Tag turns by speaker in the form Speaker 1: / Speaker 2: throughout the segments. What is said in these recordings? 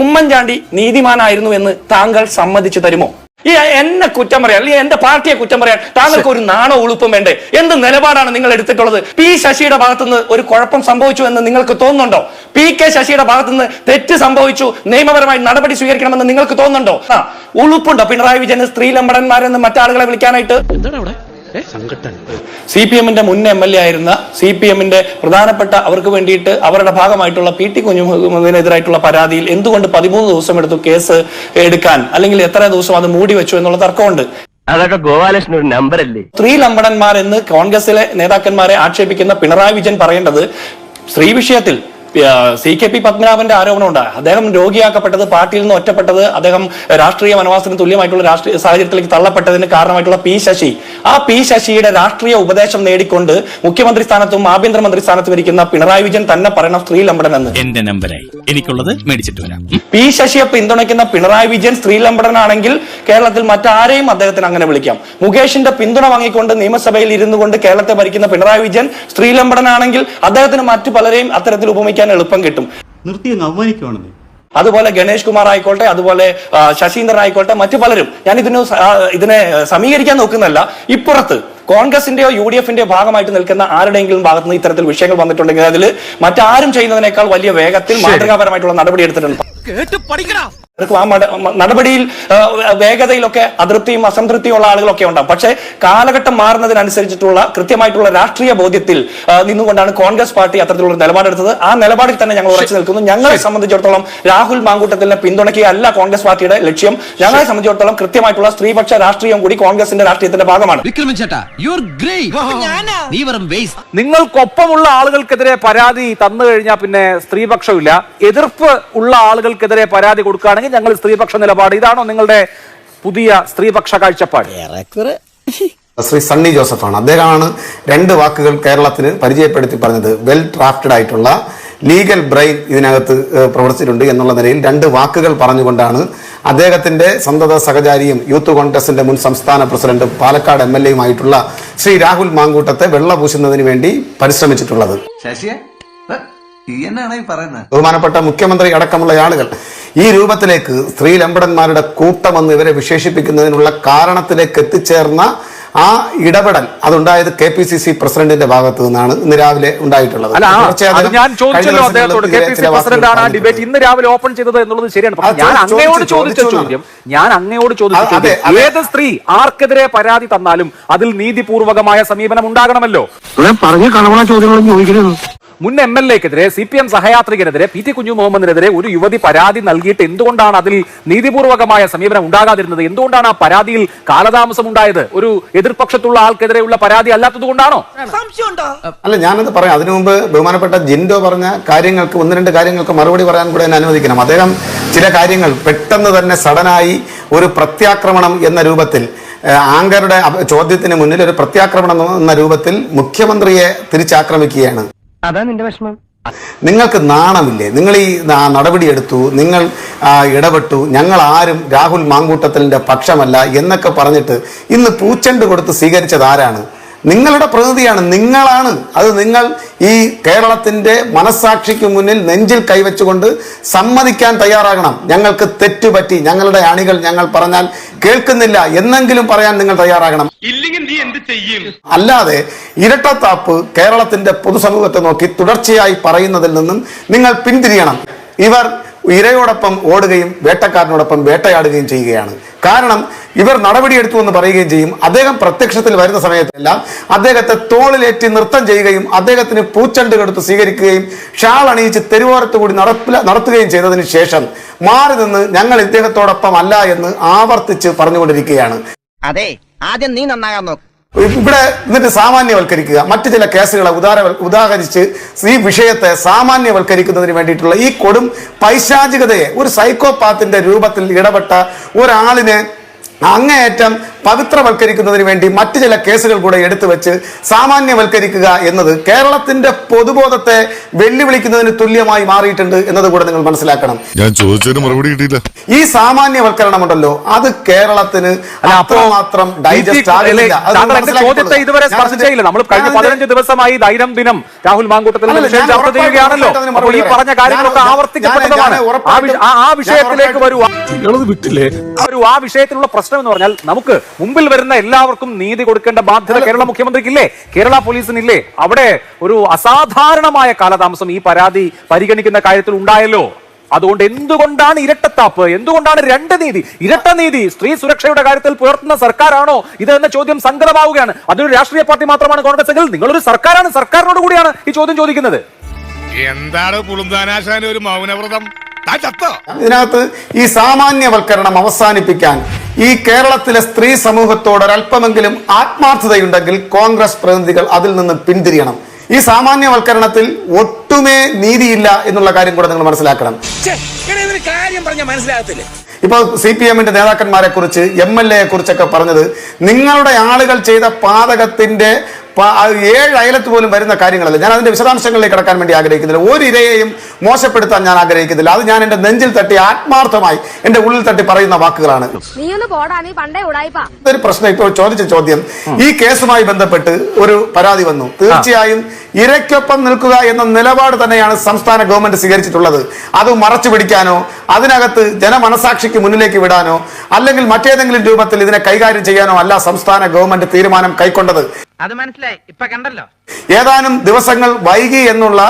Speaker 1: ഉമ്മൻചാണ്ടി നീതിമാനായിരുന്നു എന്ന് താങ്കൾ സമ്മതിച്ചു തരുമോ? ഈ എന്നെ കുറ്റം പറയാൻ അല്ലെങ്കിൽ എന്റെ പാർട്ടിയെ കുറ്റം പറയാൻ താങ്കൾക്ക് ഒരു നാണോ ഉളുപ്പും വേണ്ടേ? എന്ത് നിലപാടാണ് നിങ്ങൾ എടുത്തിട്ടുള്ളത്? പി ശശിയുടെ ഭാഗത്തുനിന്ന് ഒരു കുഴപ്പം സംഭവിച്ചു എന്ന് നിങ്ങൾക്ക് തോന്നുന്നുണ്ടോ? പി കെ ശശിയുടെ ഭാഗത്തുനിന്ന് തെറ്റ് സംഭവിച്ചു നിയമപരമായി നടപടി സ്വീകരിക്കണമെന്ന് നിങ്ങൾക്ക് തോന്നുന്നുണ്ടോ? ആ ഉളുപ്പുണ്ടോ? പിണറായി വിജയന് സ്ത്രീലമ്പടന്മാരെന്ന് മറ്റാളുകളെ വിളിക്കാനായിട്ട്? സി പി എമ്മിന്റെ മുൻ എം എൽ എ ആയിരുന്ന സി പി എമ്മിന്റെ പ്രധാനപ്പെട്ട അവർക്ക് വേണ്ടിയിട്ട് അവരുടെ ഭാഗമായിട്ടുള്ള പി ടി കുഞ്ഞുമുഹമ്മദിനെതിരായിട്ടുള്ള പരാതിയിൽ എന്തുകൊണ്ട് പതിമൂന്ന് ദിവസം എടുത്തു കേസ് എടുക്കാൻ? അല്ലെങ്കിൽ എത്ര ദിവസം അത് മൂടി വെച്ചു എന്നുള്ള തർക്കമുണ്ട്.
Speaker 2: അതൊക്കെ ഗോപാലകൃഷ്ണൻ ഒരു നമ്പർ അല്ലേ
Speaker 1: സ്ത്രീ ലംബടന്മാർ എന്ന് കോൺഗ്രസിലെ നേതാക്കന്മാരെ ആക്ഷേപിക്കുന്ന പിണറായി വിജയൻ പറയേണ്ടത് സ്ത്രീ വിഷയത്തിൽ സി കെ പി പത്മനാഭന്റെ ആരോപണമുണ്ട്. അദ്ദേഹം രോഗിയാക്കപ്പെട്ടത് പാർട്ടിയിൽ നിന്ന് ഒറ്റപ്പെട്ടത് അദ്ദേഹം രാഷ്ട്രീയ വനവാസത്തിന് തുല്യമായിട്ടുള്ള രാഷ്ട്രീയ സാഹചര്യത്തിലേക്ക് തള്ളപ്പെട്ടതിന് കാരണമായിട്ടുള്ള പി ശശി. ആ പി ശശിയുടെ രാഷ്ട്രീയ ഉപദേശം നേടിക്കൊണ്ട് മുഖ്യമന്ത്രി സ്ഥാനത്തും ആഭ്യന്തരമന്ത്രി സ്ഥാനത്തും ഇരിക്കുന്ന പിണറായി വിജയൻ തന്നെ പറയണം സ്ത്രീ ലംബടൻ എന്ന്
Speaker 3: എന്റെ നമ്പരായി. എനിക്കുള്ളത് മേടിച്ചിട്ട് വരാം.
Speaker 1: പി ശശിയെ പിന്തുണയ്ക്കുന്ന പിണറായി വിജയൻ സ്ത്രീലമ്പടനാണെങ്കിൽ കേരളത്തിൽ മറ്റാരെയും അദ്ദേഹത്തിന് അങ്ങനെ വിളിക്കാം. മുകേഷിന്റെ പിന്തുണ വാങ്ങിക്കൊണ്ട് നിയമസഭയിൽ ഇരുന്നു കൊണ്ട് കേരളത്തെ ഭരിക്കുന്ന പിണറായി വിജയൻ സ്ത്രീലമ്പടനാണെങ്കിൽ അദ്ദേഹത്തിന് മറ്റു പലരെയും അത്തരത്തിൽ ഉപമിക്കാൻ എളുപ്പം കിട്ടും.
Speaker 4: നിർത്തി അവമാനിക്കുവാണെന്നേ.
Speaker 1: അതുപോലെ ഗണേഷ് കുമാർ ആയിക്കോട്ടെ അതുപോലെ ശശീന്ദ്രൻ ആയിക്കോട്ടെ മറ്റു പലരും. ഞാൻ ഇതിന് ഇതിനെ സമീകരിക്കാൻ നോക്കുന്നല്ല ഇപ്പുറത്ത് കോൺഗ്രസിന്റെയോ യു ഡി എഫിന്റെയോ ഭാഗമായിട്ട് നിൽക്കുന്ന ആരുടെയെങ്കിലും ഭാഗത്ത് നിന്ന് ഇത്തരത്തിൽ വിഷയങ്ങൾ വന്നിട്ടുണ്ടെങ്കിൽ അതിൽ മറ്റാരും ചെയ്യുന്നതിനേക്കാൾ വലിയ വേഗത്തിൽ മാതൃകാപരമായിട്ടുള്ള നടപടി എടുത്തിട്ടുണ്ട് ആ നടപടിയിൽ വേഗതയിലൊക്കെ അതൃപ്തിയും അസംതൃപ്തിയും ഉള്ള ആളുകളൊക്കെ ഉണ്ടാകും പക്ഷേ കാലഘട്ടം മാറുന്നതിനനുസരിച്ചിട്ടുള്ള കൃത്യമായിട്ടുള്ള രാഷ്ട്രീയ ബോധ്യത്തിൽ നിന്നുകൊണ്ടാണ് കോൺഗ്രസ് പാർട്ടി അത്തരത്തിലുള്ള നിലപാടെടുത്തത്. ആ നിലപാടിൽ തന്നെ ഞങ്ങൾ ഉറച്ചു നിൽക്കുന്നു. ഞങ്ങളെ സംബന്ധിച്ചിടത്തോളം രാഹുൽ മാങ്കൂട്ടത്തിനെ പിന്തുണയ്ക്കുകയല്ല കോൺഗ്രസ് പാർട്ടിയുടെ ലക്ഷ്യം. ഞങ്ങളെ സംബന്ധിച്ചിടത്തോളം കൃത്യമായിട്ടുള്ള സ്ത്രീപക്ഷ രാഷ്ട്രീയം കൂടി കോൺഗ്രസിന്റെ രാഷ്ട്രീയത്തിന്റെ ഭാഗമാണ്.
Speaker 5: നിങ്ങൾക്കൊപ്പമുള്ള ആളുകൾക്കെതിരെ പരാതി തന്നു കഴിഞ്ഞാൽ പിന്നെ സ്ത്രീപക്ഷമില്ല. എതിർപ്പ് ഉള്ള ആളുകൾക്കെതിരെ പരാതി കൊടുക്കുകയാണെങ്കിൽ ഞങ്ങൾ സ്ത്രീപക്ഷ നിലപാട്. ഇതാണോ നിങ്ങളുടെ പുതിയ സ്ത്രീപക്ഷ കാഴ്ചപ്പാട്?
Speaker 6: ശ്രീ സണ്ണി ജോസഫാണ്. അദ്ദേഹമാണ് രണ്ട് വാക്കുകൾ കേരളത്തിന് പരിചയപ്പെടുത്തി പറഞ്ഞത്. വെൽ ഡ്രാഫ്റ്റഡ് ആയിട്ടുള്ള ലീഗൽ ബ്രെയിൻ ഇതിനകത്ത് പ്രവർത്തിച്ചിട്ടുണ്ട് എന്നുള്ള നിലയിൽ രണ്ട് വാക്കുകൾ പറഞ്ഞുകൊണ്ടാണ് അദ്ദേഹത്തിന്റെ സന്തത സഹചാരിയും യൂത്ത് കോൺഗ്രസിന്റെ മുൻ സംസ്ഥാന പ്രസിഡന്റ് പാലക്കാട് എം എൽ എയുമായിട്ടുള്ള ശ്രീ രാഹുൽ മാങ്കൂട്ടത്തെ വെള്ള പൂശുന്നതിന് വേണ്ടി പരിശ്രമിച്ചിട്ടുള്ളത്.
Speaker 7: ശശിയെ? ഈ പറയുന്നത്?
Speaker 6: ബഹുമാനപ്പെട്ട മുഖ്യമന്ത്രി അടക്കമുള്ള ആളുകൾ ഈ രൂപത്തിലേക്ക് സ്ത്രീ ലംബടന്മാരുടെ കൂട്ടമെന്ന് ഇവരെ വിശേഷിപ്പിക്കുന്നതിനുള്ള കാരണത്തിലേക്ക് എത്തിച്ചേർന്ന ആ ഇടപെടൽ അതുണ്ടായത് കെ പി സി സി പ്രസിഡന്റിന്റെ ഭാഗത്ത് നിന്നാണ് ഇന്ന് രാവിലെ ഉണ്ടായിട്ടുള്ളത്.
Speaker 5: ഞാൻ ചോദിച്ചല്ലോ
Speaker 6: ദിവസങ്ങളിലും
Speaker 5: അദ്ദേഹത്തോട്. കെ പി സി പ്രസിഡന്റാണ് ആ ഡിബേറ്റ് ഇന്ന് രാവിലെ ഓപ്പൺ ചെയ്തത് എന്നുള്ളത് ശരിയാണ്. ഞാൻ അങ്ങയോട് ചോദിച്ച ചോദ്യം ഞാൻ അങ്ങയോട് ചോദിച്ച
Speaker 6: അതെ,
Speaker 5: ചോദ്യം ഏത് സ്ത്രീ ആർക്കെതിരെ പരാതി തന്നാലും അതിൽ നീതിപൂർവകമായ സമീപനം ഉണ്ടാകണമല്ലോ.
Speaker 2: പറഞ്ഞ കളവണ ചോദ്യങ്ങളും ചോദിക്കരുത്.
Speaker 5: മുൻ എം എൽ എക്കെതിരെ സി പി എം സഹയാത്രികനെതിരെ പി ടി കുഞ്ഞു മുഹമ്മദിനെതിരെ ഒരു യുവതി പരാതി നൽകിയിട്ട് എന്തുകൊണ്ടാണ് അതിൽ നീതിപൂർവകമായ സമീപനം ഉണ്ടാകാതിരുന്നത്? എന്തുകൊണ്ടാണ് ആ പരാതിയിൽ കാലതാമസം ഉണ്ടായത്? ഒരു എതിർപക്ഷത്തുള്ള ആൾക്കെതിരെയുള്ള പരാതി അല്ലാത്തത് കൊണ്ടാണോ
Speaker 6: അല്ല ഞാനത് പറയാം. അതിനു മുമ്പ് ബഹുമാനപ്പെട്ട ജിൻഡോ പറഞ്ഞ കാര്യങ്ങൾക്ക് ഒന്ന് രണ്ട് കാര്യങ്ങൾക്ക് മറുപടി പറയാൻ കൂടെ എന്നെ അനുവദിക്കണം. അദ്ദേഹം ചില കാര്യങ്ങൾ പെട്ടെന്ന് തന്നെ സഡനായി ഒരു പ്രത്യാക്രമണം എന്ന രൂപത്തിൽ ആങ്കറുടെ ചോദ്യത്തിന് മുന്നിൽ ഒരു പ്രത്യാക്രമണം എന്ന രൂപത്തിൽ മുഖ്യമന്ത്രിയെ തിരിച്ചാക്രമിക്കുകയാണ്.
Speaker 2: അതാ നിന്റെ വിഷമം.
Speaker 6: നിങ്ങൾക്ക് നാണമില്ലേ? നിങ്ങൾ ഈ നടപടിയെടുത്തു നിങ്ങൾ ഇടപെട്ടു ഞങ്ങൾ ആരും രാഹുൽ മാങ്കൂട്ടത്തലിന്റെ പക്ഷമല്ല എന്നൊക്കെ പറഞ്ഞിട്ട് ഇന്ന് പൂച്ചെണ്ട് കൊടുത്ത് സ്വീകരിച്ചത് ആരാണ്? നിങ്ങളുടെ പ്രതിനിധിയാണ് നിങ്ങളാണ്. അത് നിങ്ങൾ ഈ കേരളത്തിന്റെ മനസ്സാക്ഷിക്ക് മുന്നിൽ നെഞ്ചിൽ കൈവച്ചുകൊണ്ട് സമ്മതിക്കാൻ തയ്യാറാകണം. ഞങ്ങൾക്ക് തെറ്റുപറ്റി ഞങ്ങളുടെ അണികൾ ഞങ്ങൾ പറഞ്ഞാൽ കേൾക്കുന്നില്ല എന്നെങ്കിലും പറയാൻ നിങ്ങൾ തയ്യാറാകണം. ഇല്ലെങ്കിൽ നീ എന്ത് ചെയ്യും? അല്ലാതെ ഇരട്ടത്താപ്പ് കേരളത്തിന്റെ പൊതുസമൂഹത്തെ നോക്കി തുടർച്ചയായി പറയുന്നതിൽ നിന്നും നിങ്ങൾ പിന്തിരിയണം. ഇവർ ഇരയോടൊപ്പം ഓടുകയും വേട്ടക്കാരനോടൊപ്പം വേട്ടയാടുകയും ചെയ്യുകയാണ്. കാരണം ഇവർ നടപടിയെടുത്തു എന്ന് പറയുകയും ചെയ്യും. അദ്ദേഹം പ്രത്യക്ഷത്തിൽ വരുന്ന സമയത്തെല്ലാം അദ്ദേഹത്തെ തോളിലേറ്റി നൃത്തം ചെയ്യുകയും അദ്ദേഹത്തിന് പൂച്ചണ്ട് കെടുത്ത് സ്വീകരിക്കുകയും ഷാൾ അണിയിച്ച് തെരുവോരത്ത് കൂടി നടപ്പില നടത്തുകയും ചെയ്തതിന് ശേഷം മാറി നിന്ന് ഞങ്ങൾ ഇദ്ദേഹത്തോടൊപ്പം അല്ല എന്ന് ആവർത്തിച്ച് പറഞ്ഞുകൊണ്ടിരിക്കുകയാണ്.
Speaker 8: അതെ ആദ്യം നീ നന്നാകാൻ നോക്ക്.
Speaker 6: ഇവിടെ എന്നിട്ട് സാമാന്യവൽക്കരിക്കുക. മറ്റു ചില കേസുകളെ ഉദാര ഉദാഹരിച്ച് ഈ വിഷയത്തെ സാമാന്യവൽക്കരിക്കുന്നതിന് വേണ്ടിയിട്ടുള്ള ഈ കൊടും പൈശാചികതയെ ഒരു സൈക്കോപാത്തിന്റെ രൂപത്തിൽ ഇടപെട്ട ഒരാളിനെ അങ്ങേയറ്റം പവിത്രവൽക്കരിക്കുന്നതിന് വേണ്ടി മറ്റു ചില കേസുകൾ കൂടെ എടുത്തു വെച്ച് സാമാന്യവൽക്കരിക്കുക എന്നത് കേരളത്തിന്റെ പൊതുബോധത്തെ വെല്ലുവിളിക്കുന്നതിന് തുല്യമായി മാറിയിട്ടുണ്ട് എന്നത് കൂടെ നിങ്ങൾ മനസ്സിലാക്കണം.
Speaker 4: ഞാൻ ചോദിച്ചതിന് മറുപടി കിട്ടിയില്ല.
Speaker 6: ഈ സാമാന്യവൽക്കരണം ഉണ്ടല്ലോ അത് കേരളത്തിന് അത്രമാത്രം ഡൈജസ്റ്റ് ആകില്ല.
Speaker 5: ചോദ്യത്തെ ഇതുവരെ സ്പർശിച്ചില്ല നമ്മൾ കഴിഞ്ഞ പതിനഞ്ച് ദിവസമായി ദിനം രാഹുൽ മാങ്കൂട്ടത്തിൽ ചർച്ച ചെയ്യുകയാണല്ലോ. അപ്പോൾ ഈ പറഞ്ഞ
Speaker 6: പറയാം.
Speaker 5: കാര്യങ്ങളൊക്കെ ആവർത്തിക്കപ്പെട്ടതാണ്. ആ വിഷയത്തിലേക്ക് വരൂ
Speaker 4: വിട്ടില്ലേ?
Speaker 5: ഒരു ആ വിഷയത്തിലുള്ള പ്രശ്നം എന്ന് പറഞ്ഞാൽ നമുക്ക് മുമ്പിൽ വരുന്ന എല്ലാവർക്കും നീതി കൊടുക്കേണ്ട ബാധ്യത കേരള മുഖ്യമന്ത്രിക്കില്ലേ? കേരള പോലീസിനില്ലേ? അവിടെ ഒരു അസാധാരണമായ കാലതാമസം ഈ പരാതി പരിഗണിക്കുന്ന കാര്യത്തിൽ ഉണ്ടായല്ലോ. അതുകൊണ്ട് എന്തുകൊണ്ടാണ് ഇരട്ടത്താപ്പ്? എന്തുകൊണ്ടാണ് രണ്ട് നീതി? ഇരട്ട നീതി സ്ത്രീ സുരക്ഷയുടെ കാര്യത്തിൽ പുലർത്തുന്ന സർക്കാരാണോ? ഇത് എന്ന ചോദ്യം സങ്കടമാവുകയാണ്. അതൊരു രാഷ്ട്രീയ പാർട്ടി മാത്രമാണ് കോൺഗ്രസ് എങ്കിൽ നിങ്ങളൊരു സർക്കാരാണ് സർക്കാരിനോട് കൂടിയാണ് ഈ ചോദ്യം ചോദിക്കുന്നത്.
Speaker 4: എന്താണ് ഒരു മൗനവ്രതം?
Speaker 6: ഇതിനകത്ത് ഈ സാമാന്യവൽക്കരണം അവസാനിപ്പിക്കാൻ ഈ കേരളത്തിലെ സ്ത്രീ സമൂഹത്തോട് ഒരല്പമെങ്കിലും ആത്മാർത്ഥതയുണ്ടെങ്കിൽ കോൺഗ്രസ് പ്രതിനിധികൾ അതിൽ നിന്ന് പിന്തിരിയണം. ഈ സാമാന്യവൽക്കരണത്തിൽ ഒട്ടുമേ നീതിയില്ല എന്നുള്ള കാര്യം കൂടെ നിങ്ങൾ മനസ്സിലാക്കണം.
Speaker 3: കാര്യം പറഞ്ഞ മനസ്സിലാകത്തില്ലേ?
Speaker 6: ഇപ്പൊ സി പി എമ്മിന്റെ നേതാക്കന്മാരെ കുറിച്ച് എം എൽ എയെ കുറിച്ചൊക്കെ പറഞ്ഞത് നിങ്ങളുടെ ആളുകൾ ചെയ്ത പാതകത്തിന്റെ ഏഴ് അയലത്ത് പോലും വരുന്ന കാര്യങ്ങളല്ല. ഞാൻ അതിന്റെ വിശദാംശങ്ങളിലേക്ക് കടക്കാൻ വേണ്ടി ആഗ്രഹിക്കുന്നില്ല. ഒരു ഇരയെയും മോശപ്പെടുത്താൻ ഞാൻ ആഗ്രഹിക്കുന്നില്ല. അത് ഞാൻ എന്റെ നെഞ്ചിൽ തട്ടി ആത്മാർത്ഥമായി എന്റെ ഉള്ളിൽ തട്ടി പറയുന്ന വാക്കുകളാണ്.
Speaker 9: നീ ഒന്ന് പോടാ നീ പണ്ടേ ഉടായിപ്പാ.
Speaker 6: ഇതൊരു പ്രശ്നം. ഇപ്പോൾ ചോദിച്ച ചോദ്യം ഈ കേസുമായി ബന്ധപ്പെട്ട് ഒരു പരാതി വന്നു. തീർച്ചയായും ഇരയ്ക്കൊപ്പം നിൽക്കുക എന്ന നിലപാട് തന്നെയാണ് സംസ്ഥാന ഗവൺമെന്റ് സ്വീകരിച്ചിട്ടുള്ളത്. അത് മറച്ചു പിടിക്കാനോ അതിനകത്ത് ജനമനസാക്ഷിക്ക് മുന്നിലേക്ക് വിടാനോ അല്ലെങ്കിൽ മറ്റേതെങ്കിലും രൂപത്തിൽ ഇതിനെ കൈകാര്യം ചെയ്യാനോ അല്ല സംസ്ഥാന ഗവൺമെന്റ് തീരുമാനം കൈക്കൊണ്ടത്.
Speaker 2: അത് മനസ്സിലായി. ഇപ്പൊ കണ്ടല്ലോ.
Speaker 6: ഏതാനും ദിവസങ്ങൾ വൈകി എന്നുള്ള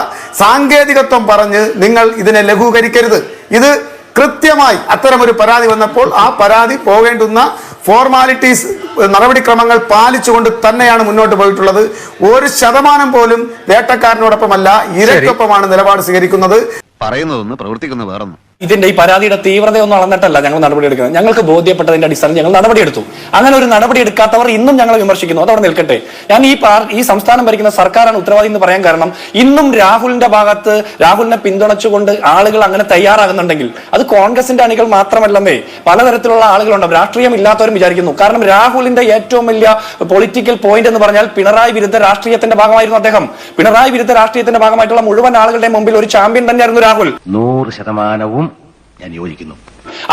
Speaker 6: സാങ്കേതികത്വം പറഞ്ഞ് നിങ്ങൾ ഇതിനെ ലഘൂകരിക്കരുത്. ഇത് കൃത്യമായി അത്തരമൊരു പരാതി വന്നപ്പോൾ ആ പരാതി പോകേണ്ടുന്ന ഫോർമാലിറ്റീസ് നടപടിക്രമങ്ങൾ പാലിച്ചുകൊണ്ട് തന്നെയാണ് മുന്നോട്ട് പോയിട്ടുള്ളത്. ഒരു ശതമാനം പോലും വേട്ടക്കാരനോടൊപ്പമല്ല ഇരക്കൊപ്പമാണ് നിലപാട് സ്വീകരിക്കുന്നത്.
Speaker 7: പറയുന്നതൊന്ന് പ്രവർത്തിക്കുന്ന വേറൊന്നും.
Speaker 1: ഇതിന്റെ ഈ പരാതിയുടെ തീവ്രതയൊന്നും അളന്നിട്ടല്ല ഞങ്ങൾ നടപടി എടുക്കുന്നത്. ഞങ്ങൾക്ക് ബോധ്യപ്പെട്ടതിന്റെ അടിസ്ഥാനം ഞങ്ങൾ നടപടിയെടുത്തു. അങ്ങനെ ഒരു നടപടി എടുക്കാത്തവർ ഇന്നും ഞങ്ങൾ വിമർശിക്കുന്നു. അതവിടെ നിൽക്കട്ടെ. ഞാൻ ഈ ഈ സംസ്ഥാനം ഭരിക്കുന്ന സർക്കാരാണ് ഉത്തരവാദി എന്ന് പറയാൻ കാരണം ഇന്നും രാഹുലിന്റെ ഭാഗത്ത് രാഹുലിനെ പിന്തുണച്ചുകൊണ്ട് ആളുകൾ അങ്ങനെ തയ്യാറാകുന്നുണ്ടെങ്കിൽ അത് കോൺഗ്രസിന്റെ അണികൾ മാത്രമല്ലെന്നേ പലതരത്തിലുള്ള ആളുകളുണ്ടാവും രാഷ്ട്രീയം ഇല്ലാത്തവരും വിചാരിക്കുന്നു. കാരണം രാഹുലിന്റെ ഏറ്റവും വലിയ പൊളിറ്റിക്കൽ പോയിന്റ് എന്ന് പറഞ്ഞാൽ പിണറായി വിരുദ്ധ രാഷ്ട്രീയത്തിന്റെ ഭാഗമായിരുന്നു അദ്ദേഹം. പിണറായി വിരുദ്ധ രാഷ്ട്രീയത്തിന്റെ ഭാഗമായിട്ടുള്ള മുഴുവൻ ആളുകളുടെ മുമ്പിൽ ഒരു ചാമ്പ്യൻ തന്നെയായിരുന്നു രാഹുൽ.
Speaker 2: നൂറ് ശതമാനവും ഞാൻ യോജിക്കുന്നു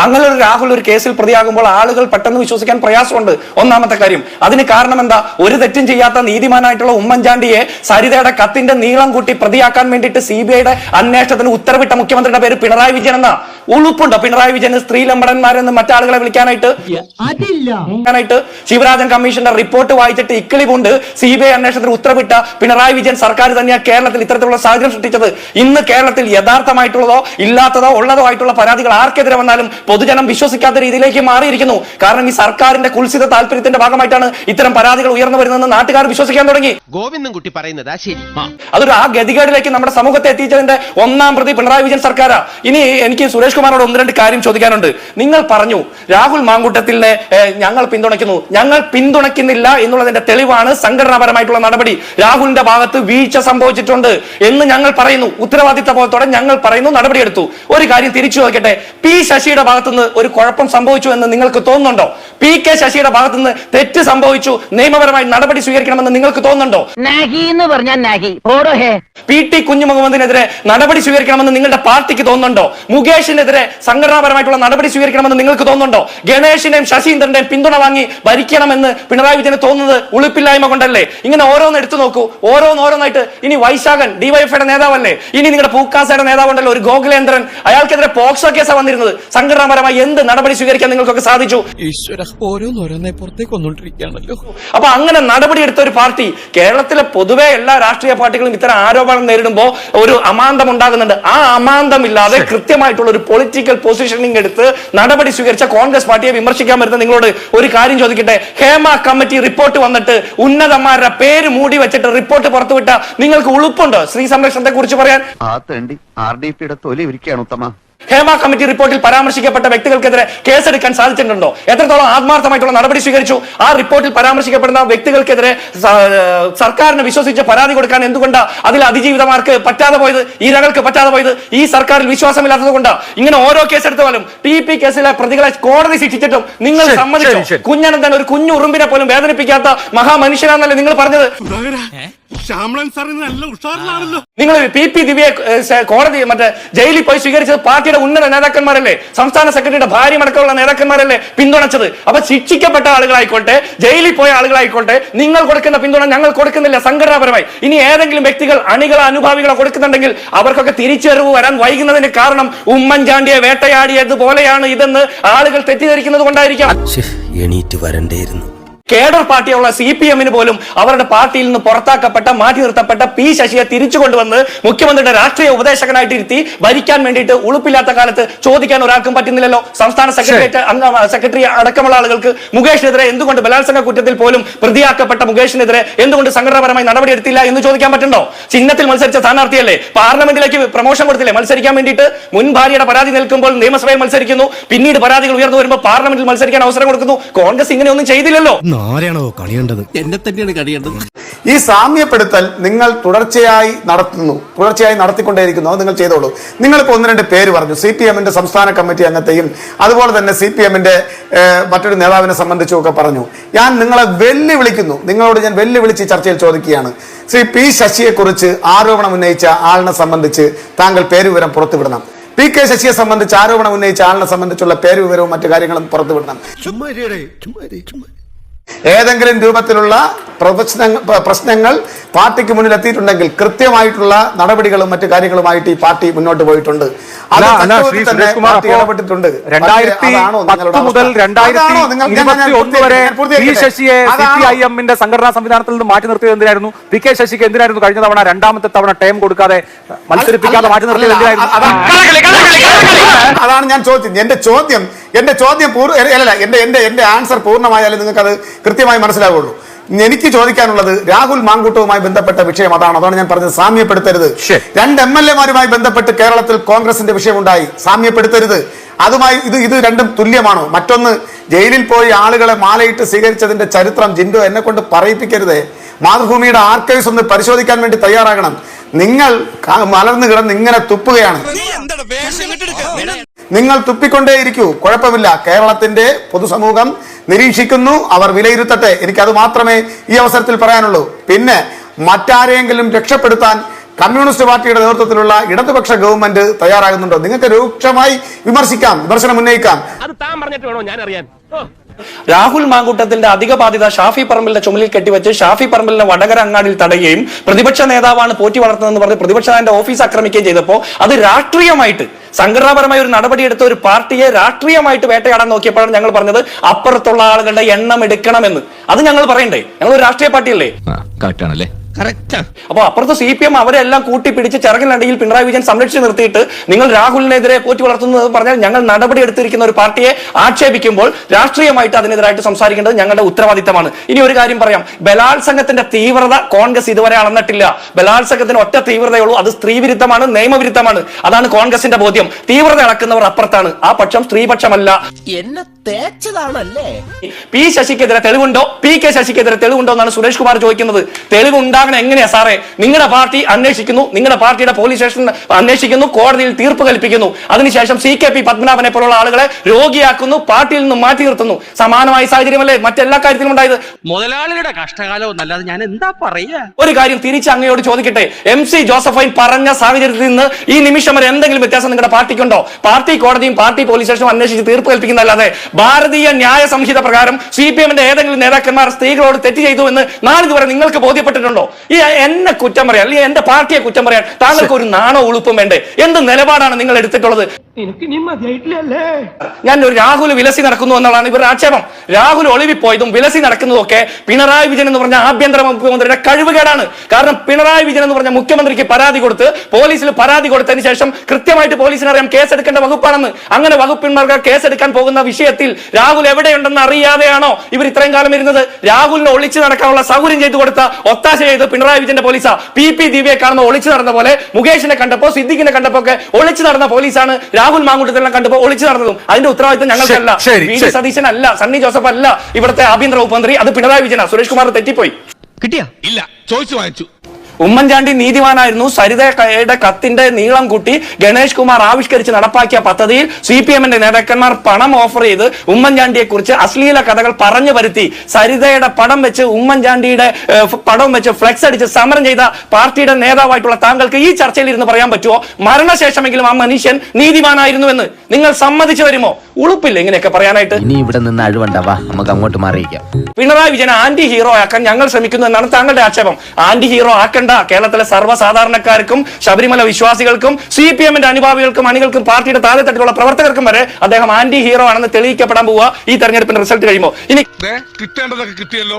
Speaker 1: അങ്ങനെ ഒരു രാഹുൽ ഒരു കേസിൽ പ്രതിയാകുമ്പോൾ ആളുകൾ പെട്ടെന്ന് വിശ്വസിക്കാൻ പ്രയാസമുണ്ട്. ഒന്നാമത്തെ കാര്യം അതിന് കാരണം എന്താ? ഒരു തെറ്റും ചെയ്യാത്ത നീതിമാനായിട്ടുള്ള ഉമ്മൻചാണ്ടിയെ സരിതയുടെ കത്തിന്റെ നീളം കൂട്ടി പ്രതിയാക്കാൻ വേണ്ടിയിട്ട് സി ബി ഐയുടെ അന്വേഷണത്തിന് ഉത്തരവിട്ട മുഖ്യമന്ത്രിയുടെ പേര് പിണറായി വിജയൻ എന്നാ? ഉളുപ്പുണ്ടോ പിണറായി വിജയന് സ്ത്രീ ലംബടന്മാരെന്ന് മറ്റാളുകളെ വിളിക്കാനായിട്ട്? വിളിക്കാനായിട്ട് ശിവരാജൻ കമ്മീഷന്റെ റിപ്പോർട്ട് വായിച്ചിട്ട് ഇക്കിളി കൊണ്ട് സി ബി ഐ അന്വേഷണത്തിന് ഉത്തരവിട്ട പിണറായി വിജയൻ സർക്കാർ തന്നെയാണ് കേരളത്തിൽ ഇത്തരത്തിലുള്ള സാഹചര്യം സൃഷ്ടിച്ചത്. ഇന്ന് കേരളത്തിൽ യഥാർത്ഥമായിട്ടുള്ളതോ ഇല്ലാത്തതോ ഉള്ളതോ ആയിട്ടുള്ള പരാതികൾ ആർക്കെതിരെ വന്നാലും പൊതുജനം വിശ്വസിക്കാത്ത രീതിയിലേക്ക് മാറിയിരിക്കുന്നു. കാരണം ഈ സർക്കാരിന്റെ കുൽസിത താല്പര്യത്തിന്റെ ഭാഗമായിട്ടാണ് ഇത്തരം പരാതികൾ ഉയർന്നു വരുന്നതെന്ന് നാട്ടുകാർ വിശ്വസിക്കാൻ തുടങ്ങി.
Speaker 2: ഗോവിന്ദൻകുട്ടി പറയുന്നതാ ശരി.
Speaker 1: അതൊരു ആ ഗതികേടിലേക്ക് നമ്മുടെ സമൂഹത്തെ എത്തിച്ചതിന്റെ ഒന്നാം പ്രതി പിണറായി വിജയൻ സർക്കാരാ. ഇനി എനിക്ക് സുരേഷ് കുമാറിനോട് ഒന്ന് രണ്ട് കാര്യം ചോദിക്കാനുണ്ട്. നിങ്ങൾ പറഞ്ഞു രാഹുൽ മാങ്കൂട്ടത്തിലിനെ ഞങ്ങൾ പിന്തുണയ്ക്കുന്നു. ഞങ്ങൾ പിന്തുണയ്ക്കുന്നില്ല എന്നുള്ളതിന്റെ തെളിവാണ് സംഘടനാപരമായിട്ടുള്ള നടപടി. രാഹുലിന്റെ ഭാഗത്ത് വീഴ്ച സംഭവിച്ചിട്ടുണ്ട് എന്ന് ഞങ്ങൾ പറയുന്നു. ഉത്തരവാദിത്ത ബോധത്തോടെ ഞങ്ങൾ പറയുന്നു നടപടിയെടുത്തു. ഒരു കാര്യം തിരിച്ചു നോക്കട്ടെ പി ശശിയുടെ ഭാഗത്തുനിന്ന് ഒരു കുഴപ്പം സംഭവിച്ചു എന്ന് നിങ്ങൾക്ക് തോന്നുന്നുണ്ടോ? പി കെ ശശിയുടെ ഭാഗത്തുനിന്ന് തെറ്റ് സംഭവിച്ചു. നിയമപരമായി നടപടി സ്വീകരിക്കണമെന്ന് നിങ്ങൾക്ക് തോന്നുന്നുണ്ടോ? പി ടി കുഞ്ഞുമുഹമ്മദിനെതിരെ നടപടി സ്വീകരിക്കണമെന്ന് നിങ്ങളുടെ പാർട്ടിക്ക് തോന്നുന്നുണ്ടോ? മുകേഷിനെതിരെ സംഘടനാപരമായിട്ടുള്ള നടപടി സ്വീകരിക്കണമെന്ന് നിങ്ങൾക്ക് തോന്നുന്നുണ്ടോ? ഗണേഷിന്റെയും ശശീന്ദ്രന്റെയും പിന്തുണ വാങ്ങി ഭരിക്കണമെന്ന് പിണറായി വിജയന് തോന്നുന്നത് ഉളുപ്പില്ലായ്മ കൊണ്ടല്ലേ? ഇങ്ങനെ ഓരോന്ന് എടുത്തു നോക്കൂ. ഓരോന്ന് ഓരോന്നായിട്ട് ഇനി വൈശാഖൻ ഡിവൈഎഫ്ഐയുടെ നേതാവല്ലേ? ഇനി നിങ്ങളുടെ പൂക്കാസയുടെ നേതാവുണ്ടല്ലോ ഒരു ഗോകുലേന്ദ്രൻ. അയാൾക്കെതിരെ പോക്സോ കേസാണ് വന്നിരുന്നത്. സംഘടനാപരമായി എന്ത് നടപടി സ്വീകരിക്കാൻ നിങ്ങൾക്കൊക്കെ സാധിച്ചു?
Speaker 8: ഈശ്വര ഓരോന്നോരോന്നെ പുറത്തേക്ക് വന്നോണ്ടിരിക്കുകയാണല്ലോ.
Speaker 1: അപ്പൊ അങ്ങനെ നടപടി എടുത്ത ഒരു പാർട്ടി കേരളത്തിലെ പൊതുവെ എല്ലാ രാഷ്ട്രീയ പാർട്ടികളും ഇത്തരം ആരോപണം നേരിടുമ്പോൾ ഒരു അമാന്തം ഉണ്ടാകുന്നുണ്ട്. ആ അമാന്തം ഇല്ലാതെ കൃത്യമായിട്ടുള്ള ഒരു പൊളിറ്റിക്കൽ പൊസിഷനിങ് എടുത്ത് നടപടി സ്വീകരിച്ച കോൺഗ്രസ് പാർട്ടിയെ വിമർശിക്കാൻ വരുന്ന നിങ്ങളോട് ഒരു കാര്യം ചോദിക്കട്ടെ? ഹേമ കമ്മിറ്റി റിപ്പോർട്ട് വന്നിട്ട് ഉന്നതന്മാരുടെ പേര് മൂടി വെച്ചിട്ട് റിപ്പോർട്ട് പുറത്തുവിട്ട നിങ്ങൾക്ക് ഉളുപ്പുണ്ടോ സ്ത്രീ സംരക്ഷണത്തെ കുറിച്ച് പറയാൻ?
Speaker 7: ആ തേണ്ടി ആർ ഡി പിയുടെ തൊലി ഇരിക്കുകയാണ് ഉത്തമ.
Speaker 1: ഹേമ കമ്മിറ്റി റിപ്പോർട്ടിൽ പരാമർശിക്കപ്പെട്ട വ്യക്തികൾക്കെതിരെ കേസെടുക്കാൻ സാധിച്ചിട്ടുണ്ടോ? എത്രത്തോളം ആത്മാർത്ഥമായിട്ടുള്ള നടപടി സ്വീകരിച്ചു? ആ റിപ്പോർട്ടിൽ പരാമർശിക്കപ്പെടുന്ന വ്യക്തികൾക്കെതിരെ സർക്കാരിന് വിശ്വസിച്ച് പരാതി കൊടുക്കാൻ എന്തുകൊണ്ട് അതിൽ അതിജീവിതമാർക്ക് പറ്റാതെ പോയത്? ഇരകൾക്ക് പറ്റാതെ പോയത്? ഈ സർക്കാരിൽ വിശ്വാസമില്ലാത്തത് കൊണ്ട്? ഇങ്ങനെ ഓരോ കേസെടുത്താലും ടി പി കേസിലെ പ്രതികളെ കോടതി ശിക്ഷിച്ചിട്ടും നിങ്ങൾ സമ്മതിച്ചു. കുഞ്ഞനന്തൻ ഒരു കുഞ്ഞു ഉറുമ്പിനെ പോലും വേദനിപ്പിക്കാത്ത മഹാമനുഷ്യനാന്നല്ലേ നിങ്ങൾ പറഞ്ഞത്?
Speaker 4: ശ്യാമളൻ സാറിന് നല്ല ഉഷാറിലാണല്ലോ.
Speaker 1: നിങ്ങൾ പി പി ദിവ്യയെ സ- കോടതി മറ്റേ ജയിലിൽ പോയി സ്വീകരിച്ചത് പാർട്ടിയുടെ ഉന്നത നേതാക്കന്മാരല്ലേ? സംസ്ഥാന സെക്രട്ടറിയുടെ ഭാര്യ അടക്കമുള്ള നേതാക്കന്മാരല്ലേ പിന്തുണച്ചത്? അപ്പൊ ശിക്ഷിക്കപ്പെട്ട ആളുകളായിക്കോട്ടെ ജയിലിൽ പോയ ആളുകളായിക്കോട്ടെ നിങ്ങൾ കൊടുക്കുന്ന പിന്തുണ ഞങ്ങൾ കൊടുക്കുന്നില്ല സംഘടനാപരമായി. ഇനി ഏതെങ്കിലും വ്യക്തികൾ അണികളോ അനുഭാവികളോ കൊടുക്കുന്നുണ്ടെങ്കിൽ അവർക്കൊക്കെ തിരിച്ചറിവ് വരാൻ വൈകുന്നതിന് കാരണം ഉമ്മൻചാണ്ടിയെ വേട്ടയാടിയതുപോലെയാണ് ഇതെന്ന് ആളുകൾ തെറ്റിദ്ധരിക്കുന്നത് കൊണ്ടായിരിക്കാം.
Speaker 8: എണീറ്റ് വരണ്ടേയിരുന്നു.
Speaker 1: കേഡർ പാർട്ടിയുള്ള സി പി എമ്മിന് പോലും അവരുടെ പാർട്ടിയിൽ നിന്ന് പുറത്താക്കപ്പെട്ട മാറ്റി നിർത്തപ്പെട്ട പി ശശിയെ തിരിച്ചു കൊണ്ടുവന്ന് മുഖ്യമന്ത്രിയുടെ രാഷ്ട്രീയ ഉപദേശകനായിട്ട് ഇരുത്തി ഭരിക്കാൻ വേണ്ടിയിട്ട് ഉളുപ്പില്ലാത്ത കാലത്ത് ചോദിക്കാൻ ഒരാൾക്കും പറ്റുന്നില്ലല്ലോ. സംസ്ഥാന സെക്രട്ടേറിയറ്റ് അംഗ സെക്രട്ടറി അടക്കമുള്ള ആളുകൾക്ക് മുകേഷിനെതിരെ എന്തുകൊണ്ട് ബലാത്സംഗ കുറ്റത്തിൽ പോലും പ്രതിയാക്കപ്പെട്ട മുകേഷിനെതിരെ എന്തുകൊണ്ട് സംഘടനാപരമായി നടപടിയെടുത്തില്ല എന്ന് ചോദിക്കാൻ പറ്റുണ്ടോ ചിഹ്നത്തിൽ മത്സരിച്ച സ്ഥാനാർത്ഥിയല്ലേ? പാർലമെന്റിലേക്ക് പ്രമോഷൻ കൊടുത്തില്ലേ? മത്സരിക്കാൻ വേണ്ടിയിട്ട് മുൻ ഭാര്യയുടെ പരാതി നിൽക്കുമ്പോൾ നിയമസഭയിൽ മത്സരിക്കുന്നു. പിന്നീട് പരാതികൾ ഉയർന്നു വരുമ്പോൾ പാർലമെന്റിൽ മത്സരിക്കാൻ അവസരം കൊടുക്കുന്നു. കോൺഗ്രസ് ഇങ്ങനെയൊന്നും ചെയ്തില്ലല്ലോ.
Speaker 8: ആരെയാണോ കണിയേണ്ടത് എന്നെ തന്നെയാണ് കണിയേണ്ടത്
Speaker 6: ഈ സാമ്യപ്പെടുത്തൽ നിങ്ങൾ തുടർച്ചയായി നടത്തുന്നു തുടർച്ചയായി നടത്തിക്കൊണ്ടേയിരിക്കുന്നു അത് നിങ്ങൾ ചെയ്തോളൂ. നിങ്ങളിപ്പോൾ ഒന്ന് രണ്ട് പേര് പറഞ്ഞു സി പി എമ്മിന്റെ സംസ്ഥാന കമ്മിറ്റി അംഗത്തെയും അതുപോലെ തന്നെ സി പി എമ്മിന്റെ മറ്റൊരു നേതാവിനെ സംബന്ധിച്ചും ഒക്കെ പറഞ്ഞു. ഞാൻ നിങ്ങളെ വെല്ലുവിളിക്കുന്നു നിങ്ങളോട് ഞാൻ വെല്ലുവിളിച്ച് ചർച്ചയിൽ ചോദിക്കുകയാണ്. ശ്രീ പി ശശിയെക്കുറിച്ച് ആരോപണം ഉന്നയിച്ച ആളിനെ സംബന്ധിച്ച് താങ്കൾ പേരുവിവരം പുറത്തുവിടണം. പി കെ ശശിയെ സംബന്ധിച്ച് ആരോപണം ഉന്നയിച്ച ആളിനെ സംബന്ധിച്ചുള്ള പേരുവിവരവും മറ്റു കാര്യങ്ങളും പുറത്തുവിടണം. ഏതെങ്കിലും രൂപത്തിലുള്ള പ്രശ്നങ്ങൾ പ്രശ്നങ്ങൾ പാർട്ടിക്ക് മുന്നിൽ എത്തിയിട്ടുണ്ടെങ്കിൽ കൃത്യമായിട്ടുള്ള നടപടികളും മറ്റു കാര്യങ്ങളുമായിട്ട് ഈ പാർട്ടി മുന്നോട്ട് പോയിട്ടുണ്ട്. ഇടപെട്ടിട്ടുണ്ട്.
Speaker 5: സംഘടനാ സംവിധാനത്തിൽ നിന്ന് മാറ്റി നിർത്തിയത് എന്തിനായിരുന്നു? പി കെ ശശിക്ക് എന്തിനായിരുന്നു കഴിഞ്ഞ തവണ രണ്ടാമത്തെ തവണ ടൈം കൊടുക്കാതെ മത്സരിപ്പിക്കാതെ മാറ്റി നിർത്തിയത് എന്തിനായിരുന്നു?
Speaker 6: അതാണ് അതാണ് ഞാൻ ചോദ്യം എന്റെ ചോദ്യം എന്റെ ചോദ്യം പൂർ അല്ലല്ല എന്റെ എന്റെ എന്റെ ആൻസർ പൂർണമായാലും നിങ്ങൾക്ക് അത് കൃത്യമായി മനസ്സിലാവുള്ളൂ. എനിക്ക് ചോദിക്കാനുള്ളത് രാഹുൽ മാങ്കൂട്ടവുമായി ബന്ധപ്പെട്ട വിഷയം അതാണ്. അതാണ് ഞാൻ പറഞ്ഞത്. സാമ്യപ്പെടുത്തരുത്. രണ്ട് എം എൽ എമാരുമായി ബന്ധപ്പെട്ട് കേരളത്തിൽ കോൺഗ്രസിന്റെ വിഷയമുണ്ടായി. സാമ്യപ്പെടുത്തരുത്. അതുമായി ഇത് ഇത് രണ്ടും തുല്യമാണോ? മറ്റൊന്ന് ജയിലിൽ പോയി ആളുകളെ മാലയിട്ട് സ്വീകരിച്ചതിന്റെ ചരിത്രം ജിൻഡോ എന്നെ കൊണ്ട് പറയിപ്പിക്കരുതേ. മാതൃഭൂമിയുടെ ആർക്കൈവ്സ് ഒന്ന് പരിശോധിക്കാൻ വേണ്ടി തയ്യാറാകണം. നിങ്ങൾ മലർന്നു കിടന്ന് ഇങ്ങനെ തുപ്പുകയാണ്. നിങ്ങൾ തുപ്പിക്കൊണ്ടേയിരിക്കൂ. കുഴപ്പമില്ല. കേരളത്തിന്റെ പൊതുസമൂഹം നിരീക്ഷിക്കുന്നു. അവർ വിലയിരുത്തട്ടെ. എനിക്കത് മാത്രമേ ഈ അവസരത്തിൽ പറയാനുള്ളൂ. പിന്നെ മറ്റാരെയെങ്കിലും രക്ഷപ്പെടുത്താൻ കമ്മ്യൂണിസ്റ്റ് പാർട്ടിയുടെ നേതൃത്വത്തിലുള്ള ഇടതുപക്ഷ ഗവൺമെന്റ് തയ്യാറാകുന്നുണ്ടോ? നിങ്ങൾക്ക് രൂക്ഷമായി വിമർശിക്കാം വിമർശനം ഉന്നയിക്കാം.
Speaker 2: അത് താൻ പറഞ്ഞിട്ട് വേണോ? ഞാൻ അറിയാൻ
Speaker 1: രാഹുൽ മാങ്കൂട്ടത്തിന്റെ അധിക ബാധ്യത ഷാഫി പറമ്പിലിന്റെ ചുമലിൽ കെട്ടിവെച്ച് ഷാഫി പറമ്പിലിനെ വടകര അങ്ങാടിയിൽ തടയുകയും പ്രതിപക്ഷ നേതാവാണ് പോറ്റി വളർത്തുന്നതെന്ന് പറഞ്ഞ് പ്രതിപക്ഷ നേതാവിന്റെ ഓഫീസ് ആക്രമിക്കുകയും ചെയ്തപ്പോൾ അത് രാഷ്ട്രീയമായിട്ട് സംഘടനാപരമായ ഒരു നടപടി എടുത്ത ഒരു പാർട്ടിയെ രാഷ്ട്രീയമായിട്ട് വേട്ടയാടാൻ നോക്കിയപ്പോഴാണ് ഞങ്ങൾ പറഞ്ഞത് അപ്പുറത്തുള്ള ആളുകളുടെ എണ്ണം എടുക്കണമെന്ന്. അത് ഞങ്ങൾ പറയണ്ടേ? ഞങ്ങൾ ഒരു രാഷ്ട്രീയ പാർട്ടിയല്ലേ?
Speaker 8: കറക്റ്റാണല്ലേ
Speaker 1: അപ്പൊ അപ്പുറത്ത് സി പി എം അവരെല്ലാം കൂട്ടിപ്പിടിച്ച് ചിറകിനടിയിൽ പിണറായി വിജയൻ സംരക്ഷിച്ച് നിർത്തിയിട്ട് നിങ്ങൾ രാഹുലിനെതിരെ പോറ്റി വളർത്തുന്നത് പറഞ്ഞാൽ ഞങ്ങൾ നടപടി എടുത്തിരിക്കുന്ന ഒരു പാർട്ടിയെ ആക്ഷേപിക്കുമ്പോൾ രാഷ്ട്രീയമായിട്ട് അതിനെതിരായിട്ട് സംസാരിക്കേണ്ടത് ഞങ്ങളുടെ ഉത്തരവാദിത്തമാണ്. ഇനി ഒരു കാര്യം പറയാം. ബലാത്സംഗത്തിന്റെ തീവ്രത കോൺഗ്രസ് ഇതുവരെ അളന്നിട്ടില്ല. ബലാത്സംഗത്തിന് ഒറ്റ തീവ്രതയുള്ളൂ. അത് സ്ത്രീവിരുദ്ധമാണ് നിയമവിരുദ്ധമാണ് അതാണ് കോൺഗ്രസിന്റെ ബോധ്യം. തീവ്രത അളക്കുന്നവർ അപ്പുറത്താണ്. ആ പക്ഷം സ്ത്രീപക്ഷമല്ല.
Speaker 8: എന്നെ തേച്ചതാണല്ലേ?
Speaker 1: പി ശശിക്കെതിരെ തെളിവുണ്ടോ? പി കെ ശശിക്കെതിരെ തെളിവുണ്ടോ എന്നാണ് സുരേഷ് കുമാർ ചോദിക്കുന്നത്. തെളിവുണ്ടാകണം എങ്ങനെയാ സാറേ? നിങ്ങളുടെ പാർട്ടി അന്വേഷിക്കുന്നു നിങ്ങളുടെ പാർട്ടിയുടെ പോലീസ് സ്റ്റേഷൻ അന്വേഷിക്കുന്നു കോടതിയിൽ തീർപ്പ് കൽപ്പിക്കുന്നു. അതിനുശേഷം സി കെ പി പത്മനാഭനെ പോലുള്ള ആളുകളെ രോഗിയാക്കുന്നു പാർട്ടിയിൽ നിന്നും മാറ്റി നിർത്തുന്നു. സമാനമായ സാഹചര്യമല്ലേ മറ്റെല്ലാ കാര്യത്തിലും ഉണ്ടായത്?
Speaker 2: മുതലാളിയുടെ കഷ്ടകാലം അല്ലാതെ ഞാൻ എന്താ പറയാ?
Speaker 1: ഒരു കാര്യം തിരിച്ച് അങ്ങയോട് ചോദിക്കട്ടെ. എം സി ജോസഫൈൻ പറഞ്ഞ സാഹചര്യത്തിൽ നിന്ന് ഈ നിമിഷം വരെ എന്തെങ്കിലും വ്യത്യാസം നിങ്ങളുടെ പാർട്ടിക്കുണ്ടോ? പാർട്ടി കോടതിയും പാർട്ടി പോലീസ് സ്റ്റേഷനും അന്വേഷിച്ച് തീർപ്പ് കൽപ്പിക്കുന്നതല്ലാതെ ഭാരതീയ ന്യായ സംഹിത പ്രകാരം സി പി എമ്മിന്റെ ഏതെങ്കിലും നേതാക്കന്മാർ സ്ത്രീകളോട് തെറ്റ് ചെയ്തു എന്ന് നാളിതുവരെ നിങ്ങൾക്ക് ബോധ്യപ്പെട്ടിട്ടുണ്ടോ? ഈ എന്നെ കുറ്റം പറയാൻ അല്ലെങ്കിൽ എന്റെ പാർട്ടിയെ കുറ്റം പറയാൻ താങ്കൾക്ക് ഒരു നാണോ ഉളുപ്പും വേണ്ടേ? എന്ത് നിലപാടാണ് നിങ്ങൾ എടുത്തിട്ടുള്ളത്? ഞാൻ ഒരു രാഹുൽ വിലസി നടക്കുന്നു എന്നുള്ളതാണ് ഇവരുടെ ആക്ഷേപം. രാഹുൽ ഒളിവി പോയതും വിലസി നടക്കുന്നതൊക്കെ പിണറായി വിജയൻ എന്ന് പറഞ്ഞ ആഭ്യന്തര മുഖ്യമന്ത്രിയുടെ കഴിവുകേടാണ്. കാരണം പിണറായി വിജയൻ എന്ന് പറഞ്ഞ മുഖ്യമന്ത്രിക്ക് പരാതി കൊടുത്ത് പോലീസിൽ പരാതി കൊടുത്തതിന് ശേഷം കൃത്യമായിട്ട് പോലീസിനറിയാം കേസെടുക്കേണ്ട വകുപ്പാണെന്ന്. അങ്ങനെ വകുപ്പിന്മാർക്ക് കേസെടുക്കാൻ പോകുന്ന വിഷയത്തിൽ ഘട്ടത്തിൽ രാഹുൽ എവിടെയുണ്ടെന്ന് അറിയാതെയാണോ ഇവർ ഇത്രയും കാലം ഇരുന്നത്? രാഹുലിനെ ഒളിച്ചു നടക്കാനുള്ള സൗകര്യം ചെയ്തു കൊടുത്ത ഒത്താശ ചെയ്ത് പിണറായി വിജയന്റെ പോലീസാ പി പി ദിവ്യയെ കാണുമ്പോൾ ഒളിച്ചു നടന്ന പോലെ മുകേഷിനെ കണ്ടപ്പോ സിദ്ദിഖിനെ കണ്ടപ്പോ ഒക്കെ ഒളിച്ചു നടന്ന പോലീസാണ് രാഹുൽ മാങ്കൂട്ടത്തിലെല്ലാം കണ്ടപ്പോ ഒളിച്ചു നടന്നതും. അതിന്റെ ഉത്തരവാദിത്വം ഞങ്ങൾക്കല്ല.
Speaker 5: ശരി,
Speaker 1: വി. ഡി. സതീശൻ അല്ല സണ്ണി ജോസഫ് അല്ല. ഇവിടുത്തെ ആഭ്യന്തര ഉപമന്ത്രി അത് പിണറായി വിജയനാ. സുരേഷ് കുമാർ തെറ്റിപ്പോയി.
Speaker 8: കിട്ടിയാ?
Speaker 4: ഇല്ല ചോദിച്ചു വാങ്ങിച്ചു.
Speaker 1: ഉമ്മൻചാണ്ടി നീതിമാനായിരുന്നു. സരിതയുടെ കത്തിന്റെ നീളം കൂട്ടി ഗണേഷ് കുമാർ ആവിഷ്കരിച്ച് നടപ്പാക്കിയ പദ്ധതിയിൽ സി പി എമ്മിന്റെ നേതാക്കന്മാർ പണം ഓഫർ ചെയ്ത് ഉമ്മൻചാണ്ടിയെ കുറിച്ച് അശ്ലീല കഥകൾ പറഞ്ഞു വരുത്തി സരിതയുടെ പടം വെച്ച് ഉമ്മൻചാണ്ടിയുടെ പടം വെച്ച് ഫ്ലെക്സ് അടിച്ച് സമരം ചെയ്ത പാർട്ടിയുടെ നേതാവായിട്ടുള്ള താങ്കൾക്ക് ഈ ചർച്ചയിൽ ഇരുന്ന് പറയാൻ പറ്റുമോ? മരണശേഷമെങ്കിലും ആ മനുഷ്യൻ നീതിമാനായിരുന്നു എന്ന് നിങ്ങൾ സമ്മതിച്ചു വരുമോ ഉളുപ്പില്ല ഇങ്ങനെയൊക്കെ പറയാനായിട്ട്?
Speaker 8: ഇനി ഇവിടെ നിന്ന് അഴിവണ്ടാവാ നമുക്ക് അങ്ങോട്ട് മാറിയിക്കാം
Speaker 1: പിണറായി വിജയൻ ആന്റി ഹീറോ ആക്കാൻ ഞങ്ങൾ ശ്രമിക്കുന്നു എന്നാണ് താങ്കളുടെ ആക്ഷേപം. ആന്റി ഹീറോ ആക്കണ്ട കേരളത്തിലെ സർവസാധാരണക്കാർക്കും ശബരിമല വിശ്വാസികൾക്കും സി പി എമ്മിന്റെ അനുഭാവികൾക്കും അണികൾക്കും പാർട്ടിയുടെ താഴെ തട്ടിലുള്ള പ്രവർത്തകർക്കും വരെ അദ്ദേഹം ആന്റി ഹീറോ ആണെന്ന് തെളിയിക്കപ്പെടാൻ പോവുക ഈ തെരഞ്ഞെടുപ്പിന്റെ റിസൾട്ട് കഴിയുമ്പോൾ. ഇനി
Speaker 4: കിട്ടേണ്ടതൊക്കെ കിട്ടിയല്ലോ.